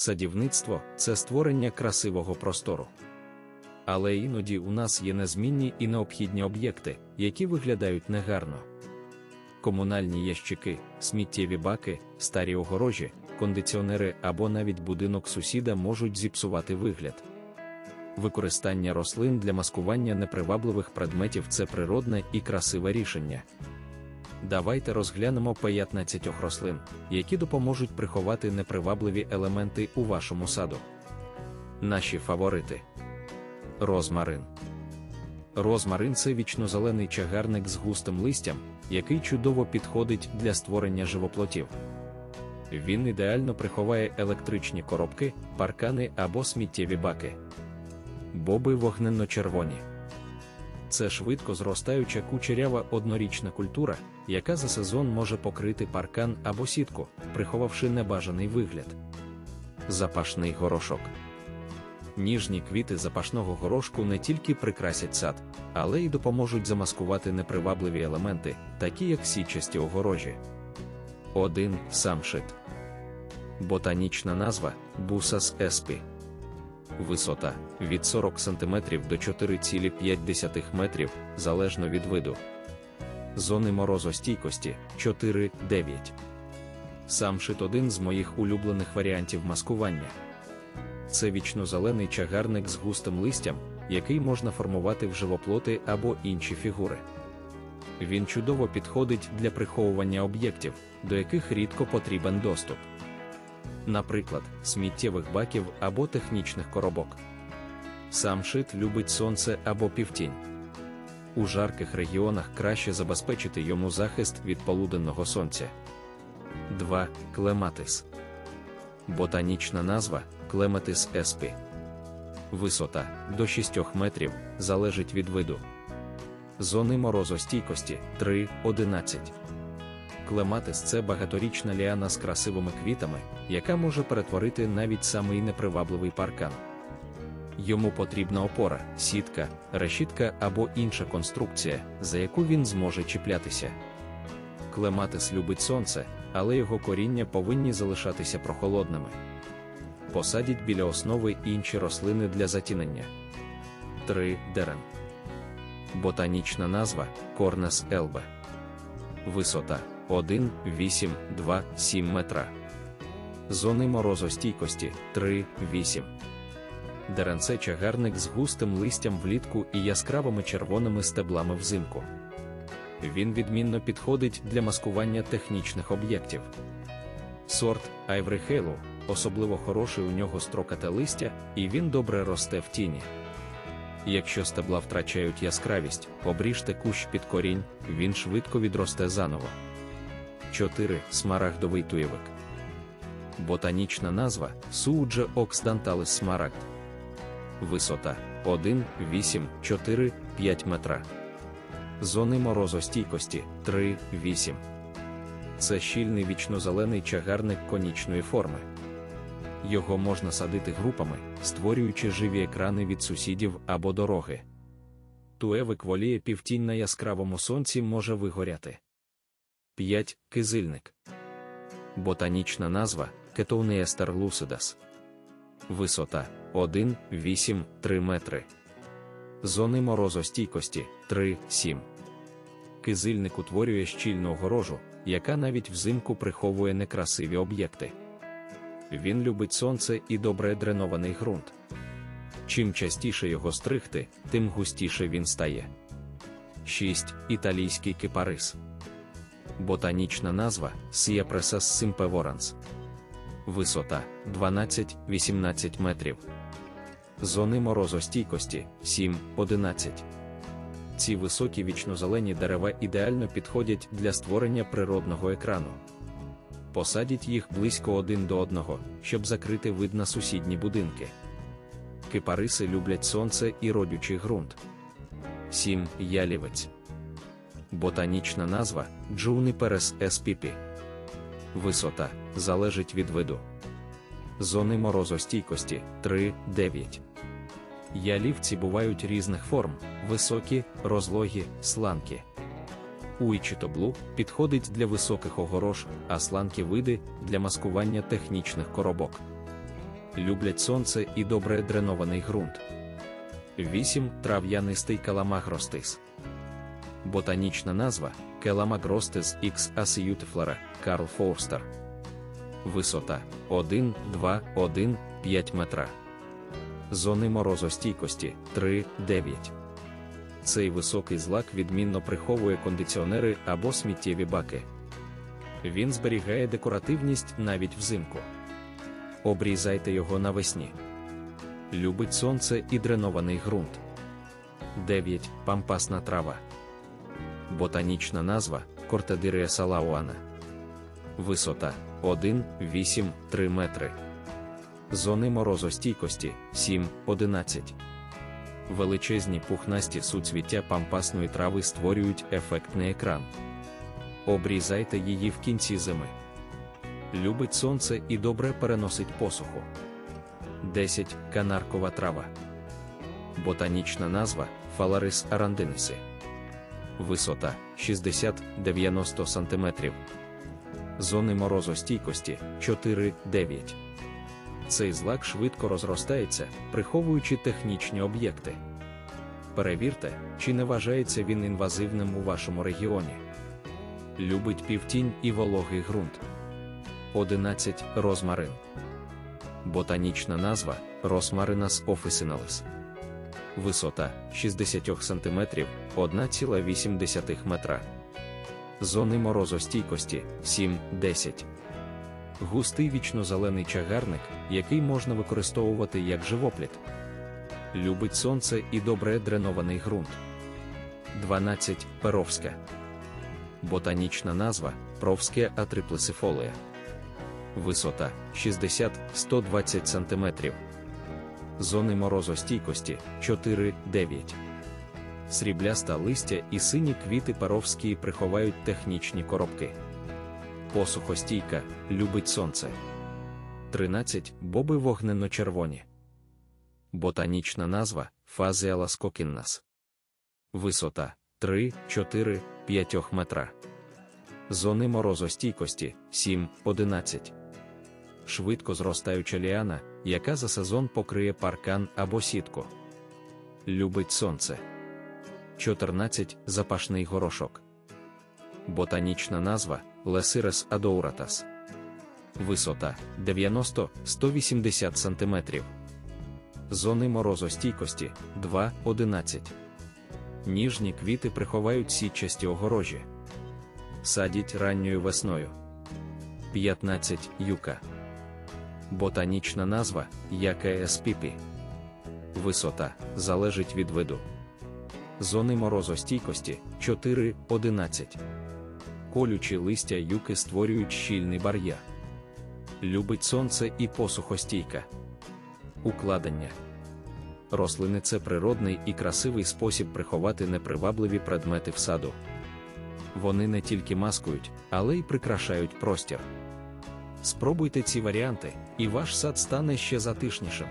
Садівництво це створення красивого простору. Але іноді у нас є незмінні і необхідні об'єкти, які виглядають негарно. Комунальні ящики, сміттєві баки, старі огорожі, кондиціонери або навіть будинок сусіда можуть зіпсувати вигляд. Використання рослин для маскування непривабливих предметів це природне і красиве рішення. Давайте розглянемо 15 рослин, які допоможуть приховати непривабливі елементи у вашому саду. Наші фаворити. Розмарин. Розмарин це вічнозелений чагарник з густим листям, який чудово підходить для створення живоплотів. Він ідеально приховає електричні коробки, паркани або сміттєві баки. Боби вогненно-червоні. Це швидко зростаюча кучерява однорічна культура, яка за сезон може покрити паркан або сітку, приховавши небажаний вигляд. Запашний горошок. Ніжні квіти запашного горошку не тільки прикрасять сад, але й допоможуть замаскувати непривабливі елементи, такі як січасті огорожі. 1. Самшит. Ботанічна назва Бусас еспі. Висота від 40 см до 4,5 метрів, залежно від виду. Зони морозостійкості 4-9. Самшит один з моїх улюблених варіантів маскування. Це вічнозелений чагарник з густим листям, який можна формувати в живоплоти або інші фігури. Він чудово підходить для приховування об'єктів, до яких рідко потрібен доступ. Наприклад, сміттєвих баків або технічних коробок. Сам шит любить сонце або півтінь. У жарких регіонах краще забезпечити йому захист від полуденного сонця. 2. Клематис. Ботанічна назва Клематис еспі. Висота до 6 метрів залежить від виду. Зони морозостійкості 3-11. Клематис це багаторічна ліана з красивими квітами, яка може перетворити навіть самий непривабливий паркан. Йому потрібна опора, сітка, решітка або інша конструкція, за яку він зможе чіплятися. Клематис любить сонце, але його коріння повинні залишатися прохолодними. Посадіть біля основи інші рослини для затінення. 3. Дерен. Ботанічна назва Корнес елбе. Висота 1, 8, 2, 7 метра. Зони морозостійкості 3, 8. Деренце чагарник з густим листям влітку і яскравими червоними стеблами взимку. Він відмінно підходить для маскування технічних об'єктів. Сорт Halo особливо хороший у нього строкате листя, і він добре росте в тіні. Якщо стебла втрачають яскравість, обріжте кущ під корінь, він швидко відросте заново. 4. Смарагдовий туєвик. Ботанічна назва Суудже оксданталис смарагд. Висота 1, 8, 4, 5 метра. Зони морозостійкості 3, 8. Це щільний вічнозелений чагарник конічної форми. Його можна садити групами, створюючи живі екрани від сусідів або дороги. Туевик воліє півтінь на яскравому сонці може вигоряти. 5. Кизильник. Ботанічна назва Кетоунеестер lucidus. Висота 1, 8, 3 метри. Зони морозостійкості 3, 7. Кизильник утворює щільну огорожу, яка навіть взимку приховує некрасиві об'єкти. Він любить сонце і добре дренований ґрунт. Чим частіше його стригти, тим густіше він стає. 6. Італійський кипарис. Ботанічна назва Сіапресас симпеворанс. Висота 12-18 метрів. Зони морозостійкості 7-11. Ці високі вічнозелені дерева ідеально підходять для створення природного екрану. Посадіть їх близько один до одного, щоб закрити вид на сусідні будинки. Кипариси люблять сонце і родючий ґрунт. 7. Ялівець. Ботанічна назва Juniperus spp. Висота залежить від виду. Зони морозостійкості 3-9. Ялівці бувають різних форм: високі, розлогі, сланкі. Уйчитоблу підходить для високих огорож, а сланкі види для маскування технічних коробок. люблять сонце і добре дренований ґрунт. 8. Трав'янистий каламагростис. Ботанічна назва Келамагростис X Asiutiflora Карл Форстер. Висота 1, 2, 1, 5 метра. Зони морозостійкості 3, 9. Цей високий злак відмінно приховує кондиціонери або сміттєві баки. Він зберігає декоративність навіть взимку. Обрізайте його навесні. Любить сонце і дренований ґрунт. 9. Пампасна трава. Ботанічна назва Кортедирія салауана. Висота 1, 8, 3 метри. Зони морозостійкості 7, 11. Величезні пухнасті суцвіття пампасної трави створюють ефектний екран. Обрізайте її в кінці зими. Любить сонце і добре переносить посуху. 10. Канаркова трава. Ботанічна назва Фаларис арандинеси. Висота 60-90 см. Зони морозостійкості 4-9. Цей злак швидко розростається, приховуючи технічні об'єкти. Перевірте, чи не вважається він інвазивним у вашому регіоні. Любить півтінь і вологий ґрунт. 11. Розмарин. Ботанічна назва Rosmarinus officinalis. Висота 60 см 1,8 метра. Зони морозостійкості 7-10. Густий вічнозелений чагарник, який можна використовувати як живопліт. Любить сонце і добре дренований ґрунт. 12. Перовська. Ботанічна назва Провське атриплесифолія. Висота 60-120 см. Зони морозостійкості 4-9. Срібляста листя і сині квіти паровські приховають технічні коробки. Посухостійка, любить сонце. 13. Боби вогненно-червоні. Ботанічна назва Фазіала скокіннас. Висота 3, 4, 5 метра. Зони морозостійкості 7, 11. Швидко зростаюча ліана, яка за сезон покриє паркан або сітку. Любить сонце. 14. Запашний горошок. Ботанічна назва Лесирес адоуратас. Висота 90-180 см. Зони морозостійкості 2-11. Ніжні квіти приховають сітчасті огорожі. Садіть ранньою весною. 15. Юка. Ботанічна назва Якееспіпі. Висота залежить від виду. Зони морозостійкості 4-11. Колючі листя юки створюють щільний бар'єр. Любить сонце і посухостійка. Укладення. Рослини це природний і красивий спосіб приховати непривабливі предмети в саду. Вони не тільки маскують, але й прикрашають простір. Спробуйте ці варіанти, і ваш сад стане ще затишнішим.